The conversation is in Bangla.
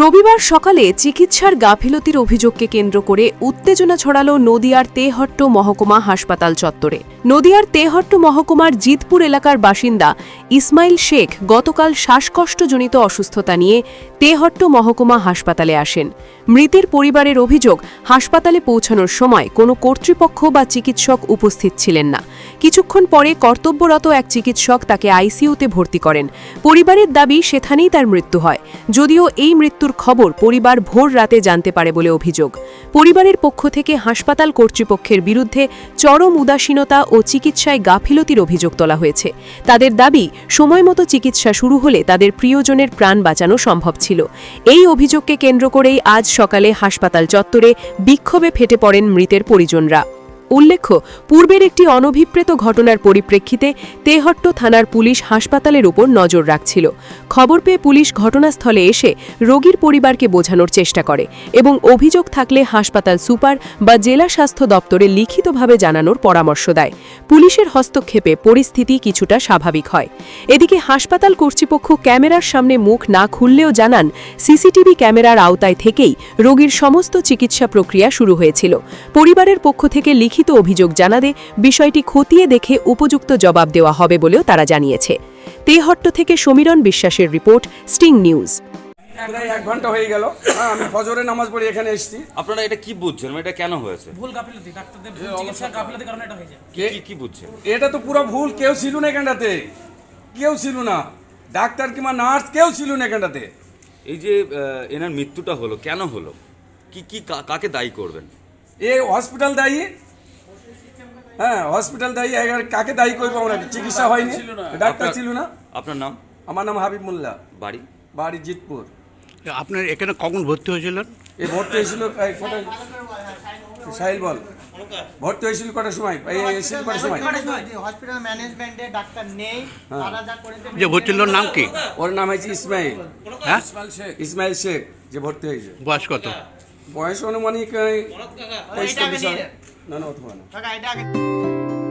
রবিবার সকালে চিকিৎসার গাফিলতির অভিযোগকে কেন্দ্র করে উত্তেজনা ছড়ালো নদিয়ার তেহট্ট মহকুমা হাসপাতাল চত্বরে। নদিয়ার তেহট্ট মহকুমার জিতপুর এলাকার বাসিন্দা ইসমাইল শেখ গতকাল শ্বাসকষ্টজনিত অসুস্থতা নিয়ে তেহট্ট মহকুমা হাসপাতালে আসেন। মৃতের পরিবারের অভিযোগ, হাসপাতালে পৌঁছানোর সময় কোনো কর্তৃপক্ষ বা চিকিৎসক উপস্থিত ছিলেন না। কিছুক্ষণ পরে কর্তব্যরত এক চিকিৎসক তাকে আইসিইউতে ভর্তি করেন। পরিবারের দাবি, সেখানেই তার মৃত্যু হয়। যদিও এই মৃত্যুর খবর পরিবার ভোর রাতে জানতে পারে বলে অভিযোগ। পরিবারের পক্ষ থেকে হাসপাতাল কর্তৃপক্ষের বিরুদ্ধে চরম উদাসীনতা ও চিকিৎসায় গাফিলতির অভিযোগ তোলা হয়েছে। তাদের দাবি সময়মতো চিকিৎসা শুরু হলে তাদের প্রিয়জনের প্রাণ বাঁচানো সম্ভব ছিল। এই অভিযোগকে কেন্দ্র করেই আজ সকালে হাসপাতাল চত্বরে বিক্ষোভে ফেটে পড়েন মৃতের পরিজনরা। উল্লেখ্য, পূর্বের একটি অনভিপ্রেত ঘটনার পরিপ্রেক্ষিতে তেহট্ট থানার পুলিশ হাসপাতালের উপর নজর রাখছিল। খবর পেয়ে পুলিশ ঘটনাস্থলে এসে রোগীর পরিবারকে বোঝানোর চেষ্টা করে এবং অভিযোগ থাকলে হাসপাতাল সুপার বা জেলা স্বাস্থ্য দপ্তরে লিখিতভাবে জানানোর পরামর্শ দেয়। পুলিশের হস্তক্ষেপে পরিস্থিতি কিছুটা স্বাভাবিক হয়। এদিকে হাসপাতাল কর্তৃপক্ষ ক্যামেরার সামনে মুখ না খুললেও জানান, সিসিটিভি ক্যামেরার আওতায় থেকেই রোগীর সমস্ত চিকিৎসা প্রক্রিয়া শুরু হয়েছিল। পরিবারের পক্ষ থেকে লিখিত অভিযোগ জানাতে বিষয়টি খতিয়ে দেখে উপযুক্ত জবাব দেওয়া হবে বলেও তারা জানিয়েছে। তেহট্ট থেকে সমীরণ বিশ্বাসের রিপোর্ট স্টিং নিউজ। প্রায় এক ঘণ্টা হয়ে গেল। হ্যাঁ আমি ফজরের নামাজ পড়ে এখানে এসেছি। আপনারা এটা কি বুঝছেন? মানে এটা কেন হয়েছে? ভুল গাফিলতি ডাক্তারদের ভুল চিকিৎসা গাফিলতির কারণে এটা হয়েছে। কি? কি- বুঝছেন? এটা তো পুরো ভুল কেউ ছিল না এখানটাতে। কেউ ছিল না। ডাক্তার কিংবা নার্স কেউ ছিল না এখানটাতে। এই যে এনার মৃত্যুটা হলো কেন হলো? কি কি কা- কাকে দায়ী করবেন? এ হসপিটাল দায়ী হ্যাঁ হসপিটাল দায়ী কাকে দায়ী করব আমরা? চিকিৎসা হয়নি। ডাক্তার ছিল না। আপনার নাম? আমার নাম হাবিব মোল্লা। বাড়ি? বাড়ি জিতপুর। আপনার এখানে কখন ভর্তি হয়েছিলেন? এ ভর্তি হয়েছিল এই কটায় সাহিল বল। ভর্তি হয়েছিল কটার সময়? এই এসেছিল কটার সময়? হসপিটাল ম্যানেজমেন্টে ডাক্তার নেই। তারা যা করে যে ভর্তি হলোর নাম কি? ওর নাম হয়েছে ইসমাইল। হ্যাঁ? ইসমাইল শেখ। যে ভর্তি হয়েছে। বয়স কত? বয়স অনুমানিক এই। না না হয় না